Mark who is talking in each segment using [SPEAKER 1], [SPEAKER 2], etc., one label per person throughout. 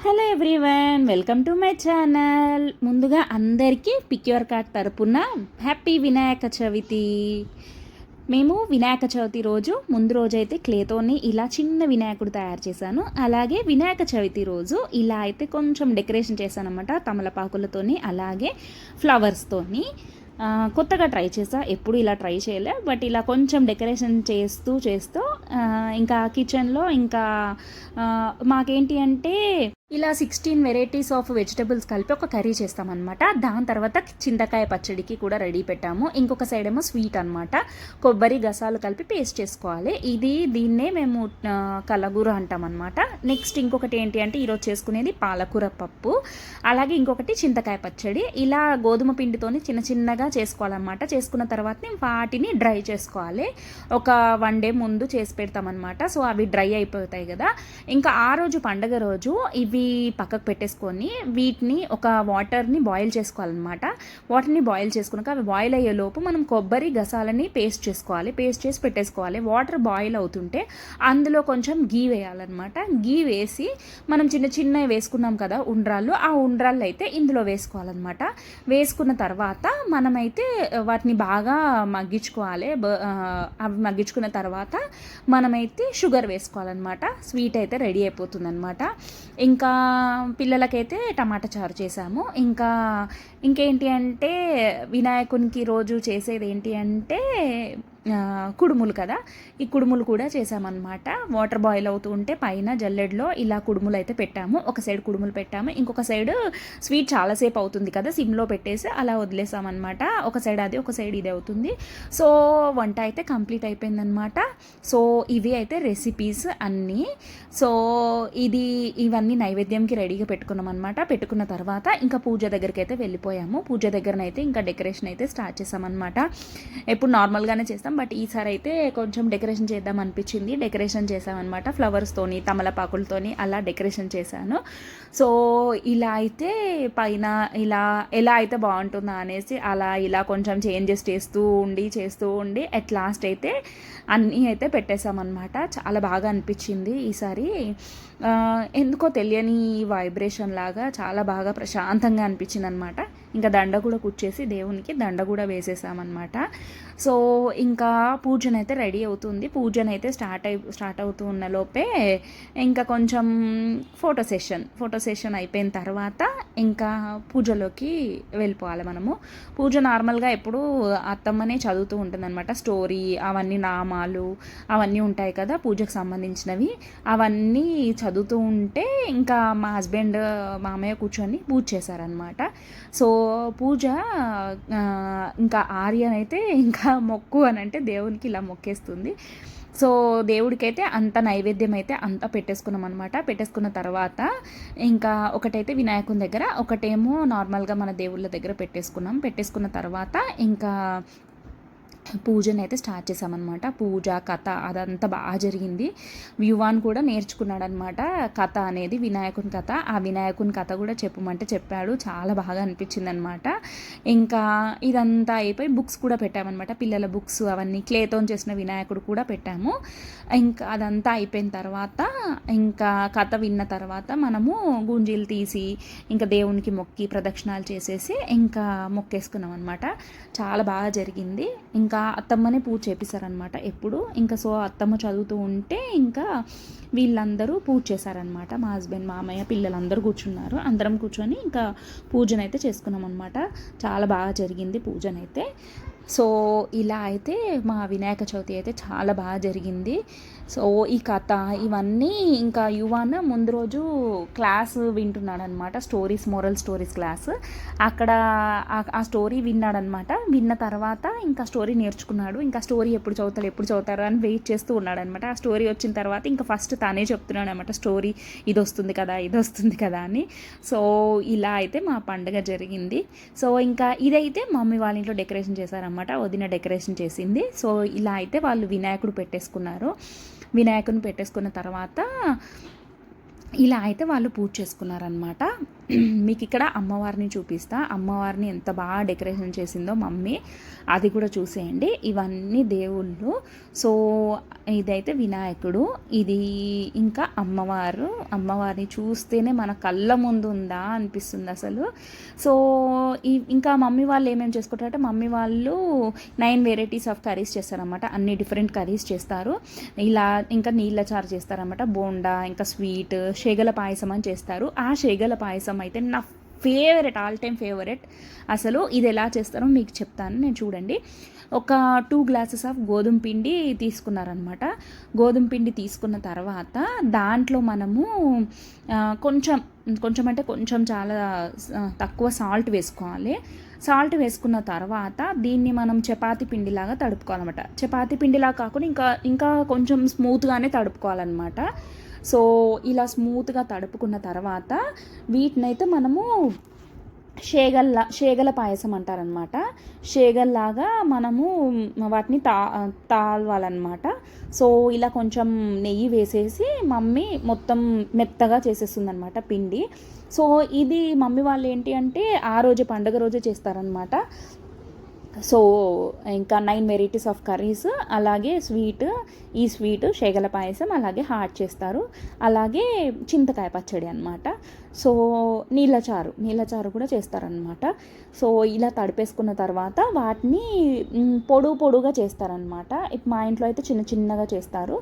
[SPEAKER 1] Hello everyone welcome to my channel. ముందుగా అందరికీ picture card తరపున హ్యాపీ వినాయక చవితి. మేము వినాయక చవితి రోజు ముందు రోజు అయితే క్లేతోని ఇలా చిన్న వినాయకుడు తయారు చేశాను. అలాగే వినాయక చవితి రోజు ఇలా అయితే కొంచెం డెకరేషన్ చేశాను అనమాట తమలపాకులతోని అలాగే ఫ్లవర్స్తోని. కొత్తగా ట్రై చేసా ఎప్పుడు ఇలా ట్రై చేయలే బట్ ఇలా కొంచెం డెకరేషన్ చేస్తూ చేస్తూ ఇంకా కిచెన్లో ఇంకా మాకేంటి అంటే ఇలా సిక్స్టీన్ వెరైటీస్ ఆఫ్ వెజిటబుల్స్ కలిపి ఒక కర్రీ చేస్తామన్నమాట. దాని తర్వాత చింతకాయ పచ్చడికి కూడా రెడీ పెట్టాము. ఇంకొక సైడ్ ఏమో స్వీట్ అనమాట కొబ్బరి గసాలు కలిపి పేస్ట్ చేసుకోవాలి. ఇది దీన్నే మేము కలగూర అంటాం నెక్స్ట్ ఇంకొకటి ఏంటి అంటే ఈరోజు చేసుకునేది పాలకూర పప్పు. అలాగే ఇంకొకటి చింతకాయ పచ్చడి. ఇలా గోధుమ పిండితోని చిన్న చిన్నగా చేసుకోవాలన్నమాట. చేసుకున్న తర్వాత వాటిని డ్రై చేసుకోవాలి. ఒక వన్ డే ముందు చేసి పెడతామన్నమాట. సో అవి డ్రై అయిపోతాయి కదా. ఇంకా ఆ రోజు పండగ రోజు ఇవి పక్కకు పెట్టేసుకొని వీటిని ఒక వాటర్ని బాయిల్ చేసుకోవాలన్నమాట. వాటర్ని బాయిల్ చేసుకున్నాక అవి బాయిల్ అయ్యే లోపు మనం కొబ్బరి గసాలని పేస్ట్ చేసుకోవాలి. పేస్ట్ చేసి పెట్టేసుకోవాలి. వాటర్ బాయిల్ అవుతుంటే అందులో కొంచెం గీ వేయాలన్నమాట. గీ వేసి మనం చిన్న చిన్న వేసుకున్నాం కదా ఉండ్రాళ్ళు ఆ ఉండ్రాళ్ళు అయితే ఇందులో వేసుకోవాలన్నమాట. వేసుకున్న తర్వాత మనమైతే వాటిని బాగా మగ్గించుకోవాలి. అవి మగ్గించుకున్న తర్వాత మనమైతే షుగర్ వేసుకోవాలన్నమాట. స్వీట్ అయితే రెడీ అయిపోతుందన్నమాట. ఇంకా ఇంకా పిల్లలకైతే టమాటా చారు చేసాము ఇంకా ఇంకేంటి అంటే వినాయకునికి రోజు చేసేది ఏంటి అంటే కుడుములు కదా? ఈ కుడుములు కూడా చేసామన్నమాట వాటర్ బాయిల్ అవుతూ ఉంటే పైన జల్లెడలో ఇలా కుడుములు అయితే పెట్టాము. ఒక సైడ్ కుడుములు పెట్టాము. ఇంకొక సైడ్ స్వీట్ చాలాసేపు అవుతుంది కదా సిమ్లో పెట్టేసి అలా వదిలేసామన్నమాట. ఒక సైడ్ అది ఒక సైడ్ ఇది అవుతుంది. సో వంట అయితే కంప్లీట్ అయిపోయిందనమాట సో ఇవి అయితే రెసిపీస్ అన్నీ. సో ఇది ఇవన్నీ నైవేద్యంకి రెడీగా పెట్టుకున్నాం అనమాట పెట్టుకున్న తర్వాత ఇంకా పూజ దగ్గరికి అయితే వెళ్ళిపోయాము. పూజ దగ్గరనైతే ఇంకా డెకరేషన్ అయితే స్టార్ట్ చేసామన్నమాట. ఎప్పుడు నార్మల్గానే చేస్తాం. బట్ ఈసారి అయితే కొంచెం డెకరేషన్ చేద్దాం అనిపించింది. డెకరేషన్ చేసామన్నమాట ఫ్లవర్స్తోని తమలపాకులతోని అలా డెకరేషన్ చేశాను. సో ఇలా అయితే పైన ఇలా ఎలా అయితే బాగుంటుందా అనేసి అలా ఇలా కొంచెం చేంజెస్ చేస్తూ ఉండి చేస్తూ ఉండి అట్ లాస్ట్ అయితే అన్నీ అయితే పెట్టేశామన్నమాట. చాలా బాగా అనిపించింది ఈసారి. ఎందుకో తెలియని వైబ్రేషన్ లాగా చాలా బాగా ప్రశాంతంగా అనిపించింది అనమాట ఇంకా దండ కూడా కుచ్చేసి దేవునికి దండ కూడా వేసేసామన్నమాట. సో ఇంకా పూజనైతే రెడీ అవుతుంది. పూజనైతే స్టార్ట్ అయి స్టార్ట్ అవుతూ ఉన్న లోపే ఇంకా కొంచెం ఫోటో సెషన్ ఫోటో సెషన్ అయిపోయిన తర్వాత ఇంకా పూజలోకి వెళ్ళిపోవాలి మనము. పూజ నార్మల్గా ఎప్పుడు అత్తమ్మనే చదువుతూ ఉంటుందన్నమాట. స్టోరీ అవన్నీ నామాలు అవన్నీ ఉంటాయి కదా పూజకు సంబంధించినవి. అవన్నీ చదువుతూ ఉంటే ఇంకా మా హస్బెండ్ మామయ్య కూర్చొని పూజ చేశారనమాట సో పూజ ఇంకా ఆర్యన్ అయితే ఇంకా మొక్కు అని అంటే దేవునికి ఇలా మొక్కేస్తుంది. సో దేవుడికైతే అంత నైవేద్యం అయితే అంత పెట్టేసుకున్నాం అనమాట పెట్టేసుకున్న తర్వాత ఇంకా ఒకటైతే వినాయకుని దగ్గర ఒకటేమో నార్మల్గా మన దేవుళ్ళ దగ్గర పెట్టేసుకున్నాం. పెట్టేసుకున్న తర్వాత ఇంకా పూజను అయితే స్టార్ట్ చేశామన్నమాట. పూజ కథ అదంతా బాగా జరిగింది. వ్యూవాన్ కూడా నేర్చుకున్నాడనమాట కథ అనేది వినాయకుని కథ. ఆ వినాయకుని కథ కూడా చెప్పమంటే చెప్పాడు. చాలా బాగా అనిపించింది అనమాట ఇంకా ఇదంతా అయిపోయి బుక్స్ కూడా పెట్టామన్నమాట. పిల్లల బుక్స్ అవన్నీ క్లేతో చేసిన వినాయకుడు కూడా పెట్టాము. ఇంకా అదంతా అయిపోయిన తర్వాత ఇంకా కథ విన్న తర్వాత మనము గుంజీలు తీసి ఇంకా దేవునికి మొక్కి ప్రదక్షిణాలు చేసేసి ఇంకా మొక్కేసుకున్నాం అనమాట చాలా బాగా జరిగింది. ఇంకా అత్తమ్మనే పూజ చేపిస్తారనమాట ఎప్పుడు. ఇంకా సో అత్తమ్మ చదువుతూ ఉంటే ఇంకా వీళ్ళందరూ పూజ చేశారనమాట మా హస్బెండ్ మామయ్య పిల్లలందరూ కూర్చున్నారు. అందరం కూర్చొని ఇంకా పూజనైతే చేసుకున్నాం అనమాట చాలా బాగా జరిగింది పూజనైతే. సో ఇలా అయితే మా వినాయక చవితి అయితే చాలా బాగా జరిగింది. సో ఈ కథ ఇవన్నీ ఇంకా యువన ముందు రోజు class వింటున్నాడనమాట. Stories moral stories class. అక్కడ ఆ- స్టోరీ విన్నాడనమాట. విన్న తర్వాత ఇంకా స్టోరీ నేర్చుకున్నాడు. ఇంకా స్టోరీ ఎప్పుడు చదువుతాడు ఎప్పుడు చదువుతారు అని వెయిట్ చేస్తూ ఉన్నాడనమాట. ఆ స్టోరీ వచ్చిన తర్వాత ఇంకా ఫస్ట్ తానే చెప్తున్నాడు అనమాట స్టోరీ ఇది వస్తుంది కదా ఇది వస్తుంది కదా అని. సో ఇలా అయితే మా పండుగ జరిగింది. సో ఇంకా ఇదైతే మమ్మీ వాళ్ళ ఇంట్లో డెకరేషన్ చేశారనమాట వదిన డెకరేషన్ చేసింది. సో ఇలా అయితే వాళ్ళు వినాయకుడు పెట్టేసుకున్నారు. వినాయకుని పెట్టేసుకున్న తర్వాత ఇలా అయితే వాళ్ళు పూజ చేసుకున్నారనమాట మీకు ఇక్కడ అమ్మవారిని చూపిస్తా. అమ్మవారిని ఎంత బాగా డెకరేషన్ చేసిందో మమ్మీ అది కూడా చూసేయండి. ఇవన్నీ దేవుళ్ళు. సో ఇదైతే వినాయకుడు. ఇది ఇంకా అమ్మవారు. అమ్మవారిని చూస్తేనే మన కళ్ళ ముందు ఉందా అనిపిస్తుంది అసలు. సో ఈ ఇంకా మమ్మీ వాళ్ళు ఏమేమి చేసుకుంటారంటే మమ్మీ వాళ్ళు నైన్ వెరైటీస్ ఆఫ్ కర్రీస్ చేస్తారనమాట అన్ని డిఫరెంట్ కర్రీస్ చేస్తారు. ఇలా ఇంకా నీళ్ళ చారు చేస్తారనమాట బోండా ఇంకా స్వీట్ షేగల పాయసం అని చేస్తారు. ఆ షేగల పాయసం అయితే నా ఫేవరెట్ ఆల్ టైమ్ ఫేవరెట్. అసలు ఇది ఎలా చేస్తారో మీకు చెప్తాను నేను చూడండి. ఒక టూ గ్లాసెస్ ఆఫ్ గోధుమ పిండి తీసుకున్నారనమాట గోధుమ పిండి తీసుకున్న తర్వాత దాంట్లో మనము కొంచెం కొంచెం అంటే కొంచెం చాలా తక్కువ సాల్ట్ వేసుకోవాలి. సాల్ట్ వేసుకున్న తర్వాత దీన్ని మనం చపాతి పిండిలాగా తడుపుకోవాలన్నమాట. చపాతి పిండిలా కాకుండా ఇంకా ఇంకా కొంచెం స్మూత్గానే తడుపుకోవాలన్నమాట. సో ఇలా స్మూత్గా తడుపుకున్న తర్వాత వీటినైతే మనము షేగల్లా షేగల పాయసం అంటారనమాట. షేగల్లాగా మనము వాటిని తా తాల్వాలన్నమాట సో ఇలా కొంచెం నెయ్యి వేసేసి మమ్మీ మొత్తం మెత్తగా చేసేస్తుంది అనమాట పిండి. సో ఇది మమ్మీ వాళ్ళు ఏంటి అంటే ఆ రోజు పండుగ రోజే చేస్తారనమాట. సో ఇంకా నైన్ వెరైటీస్ ఆఫ్ కర్రీస్ అలాగే స్వీట్ ఈ స్వీట్ శేగల పాయసం అలాగే హాట్ చేస్తారు. అలాగే చింతకాయ పచ్చడి అనమాట సో నీళ్ళచారు నీళ్ళచారు కూడా చేస్తారనమాట సో ఇలా తడిపేసుకున్న తర్వాత వాటిని పొడుగు పొడుగా చేస్తారనమాట మా ఇంట్లో అయితే చిన్న చిన్నగా చేస్తారు.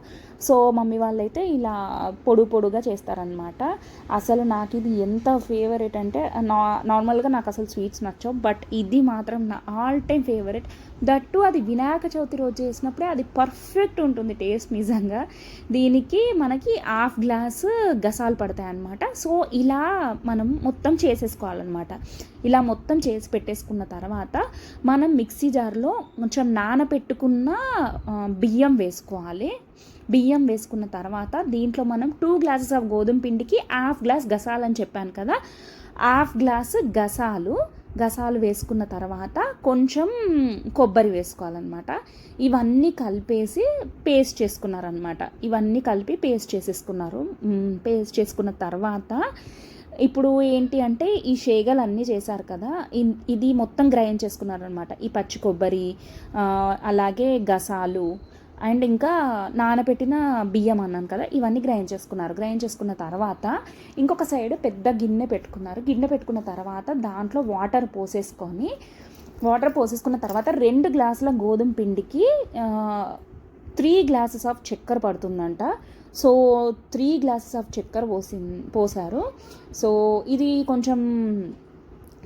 [SPEAKER 1] సో మమ్మీ వాళ్ళు అయితే ఇలా పొడుగు పొడుగా చేస్తారనమాట అసలు నాకు ఇది ఎంత ఫేవరెట్ అంటే నా నార్మల్గా నాకు అసలు స్వీట్స్ నచ్చవు బట్ ఇది మాత్రం నా ఆల్ టైమ్ ఫేవరెట్. దట్టు అది వినాయక చవితి రోజు చేసినప్పుడే అది పర్ఫెక్ట్ ఉంటుంది టేస్ట్ నిజంగా. దీనికి మనకి హాఫ్ గ్లాస్ గసాలు పడతాయి అన్నమాట సో ఇలా మనం మొత్తం చేసేసుకోవాలన్నమాట. ఇలా మొత్తం చేసి పెట్టేసుకున్న తర్వాత మనం మిక్సీ జార్లో కొంచెం నానబెట్టుకున్న బియ్యం వేసుకోవాలి. బియ్యం వేసుకున్న తర్వాత దీంట్లో మనం టూ గ్లాసెస్ ఆఫ్ గోధుమ పిండికి హాఫ్ గ్లాస్ గసాలని చెప్పాను కదా. హాఫ్ గ్లాస్ గసాలు గసాలు వేసుకున్న తర్వాత కొంచెం కొబ్బరి వేసుకోవాలన్నమాట. ఇవన్నీ కలిపేసి పేస్ట్ చేసుకున్నారనమాట ఇవన్నీ కలిపి పేస్ట్ చేసేసుకున్నారు. పేస్ట్ చేసుకున్న తర్వాత ఇప్పుడు ఏంటి అంటే ఈ షేగలు అన్నీ చేశారు కదా ఇది మొత్తం గ్రైండ్ చేసుకున్నారనమాట ఈ పచ్చి కొబ్బరి అలాగే గసాలు అండ్ ఇంకా నానబెట్టిన బియ్యం అన్నాను కదా ఇవన్నీ గ్రైండ్ చేసుకున్నారు. గ్రైండ్ చేసుకున్న తర్వాత ఇంకొక సైడ్ పెద్ద గిన్నె పెట్టుకున్నారు. గిన్నె పెట్టుకున్న తర్వాత దాంట్లో వాటర్ పోసేసుకొని వాటర్ పోసేసుకున్న తర్వాత రెండు గ్లాసుల గోధుమ పిండికి త్రీ గ్లాసెస్ ఆఫ్ చక్కెర పడుతుందంట. సో త్రీ గ్లాసెస్ ఆఫ్ చక్కెర పోసి పోసారు సో ఇది కొంచెం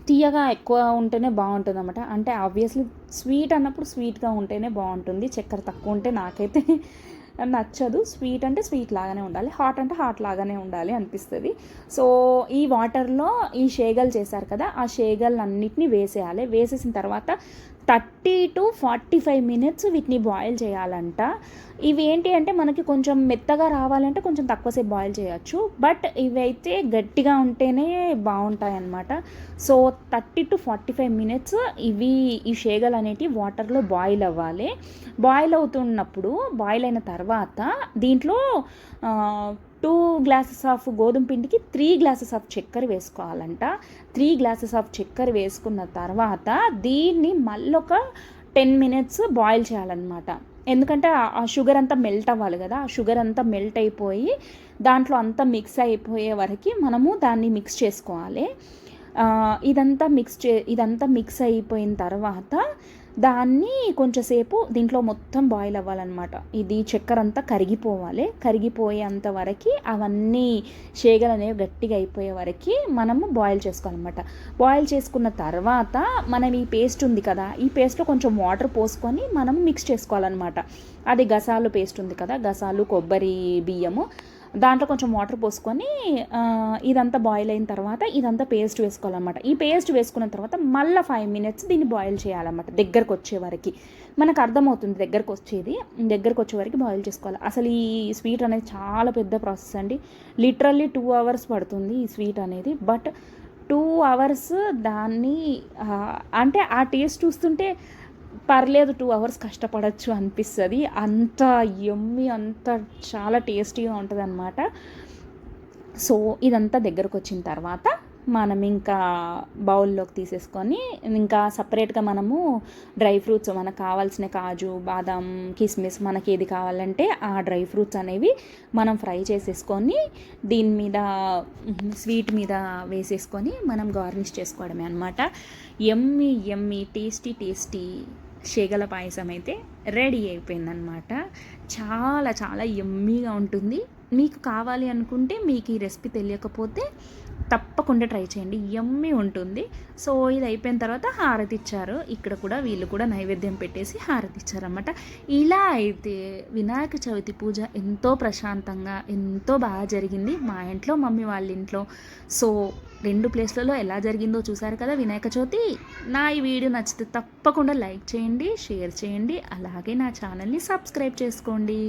[SPEAKER 1] తీయగా ఎక్కువ ఉంటేనే బాగుంటుంది అనమాట అంటే ఆబ్వియస్లీ స్వీట్ అన్నప్పుడు స్వీట్గా ఉంటేనే బాగుంటుంది. చక్కెర తక్కువ ఉంటే నాకైతే నచ్చదు. స్వీట్ అంటే స్వీట్ లాగానే ఉండాలి. హాట్ అంటే హాట్ లాగానే ఉండాలి అనిపిస్తుంది. సో ఈ వాటర్లో ఈ షేగల్ చేశారు కదా ఆ షేగల్ అన్నిటిని వేసేయాలి. వేసేసిన తర్వాత thirty to forty five minutes వీటిని బాయిల్ చేయాలంట. ఇవి ఏంటి అంటే మనకి కొంచెం మెత్తగా రావాలంటే కొంచెం తక్కువసేపు బాయిల్ చేయొచ్చు. బట్ ఇవైతే గట్టిగా ఉంటేనే బాగుంటాయి అన్నమాట so thirty to forty five minutes ఇవి ఈ షేగలు అనేటివి వాటర్లో బాయిల్ అవ్వాలి. బాయిల్ అవుతున్నప్పుడు బాయిల్ అయిన తర్వాత దీంట్లో టూ గ్లాసెస్ ఆఫ్ గోధుమ పిండికి త్రీ గ్లాసెస్ ఆఫ్ చక్కెర వేసుకోవాలంట. త్రీ గ్లాసెస్ ఆఫ్ చక్కెర వేసుకున్న తర్వాత దీన్ని మళ్ళొక టెన్ మినిట్స్ బాయిల్ చేయాలన్నమాట. ఎందుకంటే ఆ షుగర్ అంతా మెల్ట్ అవ్వాలి కదా ఆ షుగర్ అంతా మెల్ట్ అయిపోయి దాంట్లో అంతా మిక్స్ అయిపోయే వరకు మనము దాన్ని మిక్స్ చేసుకోవాలి. ఇదంతా మిక్స్ చే ఇదంతా మిక్స్ అయిపోయిన తర్వాత దాన్ని కొంచెంసేపు దీంట్లో మొత్తం బాయిల్ అవ్వాలన్నమాట. ఇది చక్కెర అంతా కరిగిపోవాలి. కరిగిపోయేంత వరకు అవన్నీ షేగలు అనేవి గట్టిగా అయిపోయే వరకు మనము బాయిల్ చేసుకోవాలన్నమాట. బాయిల్ చేసుకున్న తర్వాత మనం ఈ పేస్ట్ ఉంది కదా ఈ పేస్ట్లో కొంచెం వాటర్ పోసుకొని మనం మిక్స్ చేసుకోవాలన్నమాట. అది గసాలు పేస్ట్ ఉంది కదా గసాలు కొబ్బరి బియ్యము. దాంట్లో కొంచెం వాటర్ పోసుకొని ఇదంతా బాయిల్ అయిన తర్వాత ఇదంతా పేస్ట్ వేసుకోవాలన్నమాట. ఈ పేస్ట్ వేసుకున్న తర్వాత మళ్ళీ ఫైవ్ మినిట్స్ దీన్ని బాయిల్ చేయాలన్నమాట దగ్గరకు వచ్చే వరకు. మనకు అర్థమవుతుంది దగ్గరకు వచ్చేది దగ్గరకు వచ్చే వరకు బాయిల్ చేసుకోవాలి. అసలు ఈ స్వీట్ అనేది చాలా పెద్ద ప్రాసెస్ అండి. లిటరల్లీ టూ అవర్స్ పడుతుంది ఈ స్వీట్ అనేది. బట్ టూ అవర్స్ దాన్ని అంటే ఆ టేస్ట్ చూస్తుంటే పర్లేదు టూ అవర్స్ కష్టపడచ్చు అనిపిస్తుంది. అంత ఎమ్మి అంత చాలా టేస్టీగా ఉంటుంది అనమాట సో ఇదంతా దగ్గరకు వచ్చిన తర్వాత మనం ఇంకా బౌల్లోకి తీసేసుకొని ఇంకా సపరేట్గా మనము డ్రై ఫ్రూట్స్ మనకు కావాల్సిన కాజు బాదం కిస్మిస్ మనకి ఏది కావాలంటే ఆ డ్రై ఫ్రూట్స్ అనేవి మనం ఫ్రై చేసేసుకొని దీని మీద స్వీట్ మీద వేసేసుకొని మనం గార్నిష్ చేసుకోవడమే అనమాట ఎమ్మి ఎమ్మి టేస్టీ టేస్టీ చేగల పాయసం అయితే రెడీ అయిపోయిందనమాట చాలా చాలా ఎమ్మీగా ఉంటుంది. మీకు కావాలి అనుకుంటే మీకు ఈ రెసిపీ తెలియకపోతే తప్పకుండా ట్రై చేయండి. ఎమ్మి ఉంటుంది. సో ఇది అయిపోయిన తర్వాత హారతి ఇచ్చారు. ఇక్కడ కూడా వీళ్ళు కూడా నైవేద్యం పెట్టేసి హారతి ఇచ్చారన్నమాట. ఇలా అయితే వినాయక చవితి పూజ ఎంతో ప్రశాంతంగా ఎంతో బాగా జరిగింది. మా ఇంట్లో మమ్మీ వాళ్ళ ఇంట్లో. సో రెండు ప్లేస్లలో ఎలా జరిగిందో చూసారు కదా వినాయక చవితి? నా ఈ వీడియో నచ్చితే తప్పకుండా లైక్ చేయండి షేర్ చేయండి. అలాగే నా ఛానల్ని సబ్స్క్రైబ్ చేసుకోండి.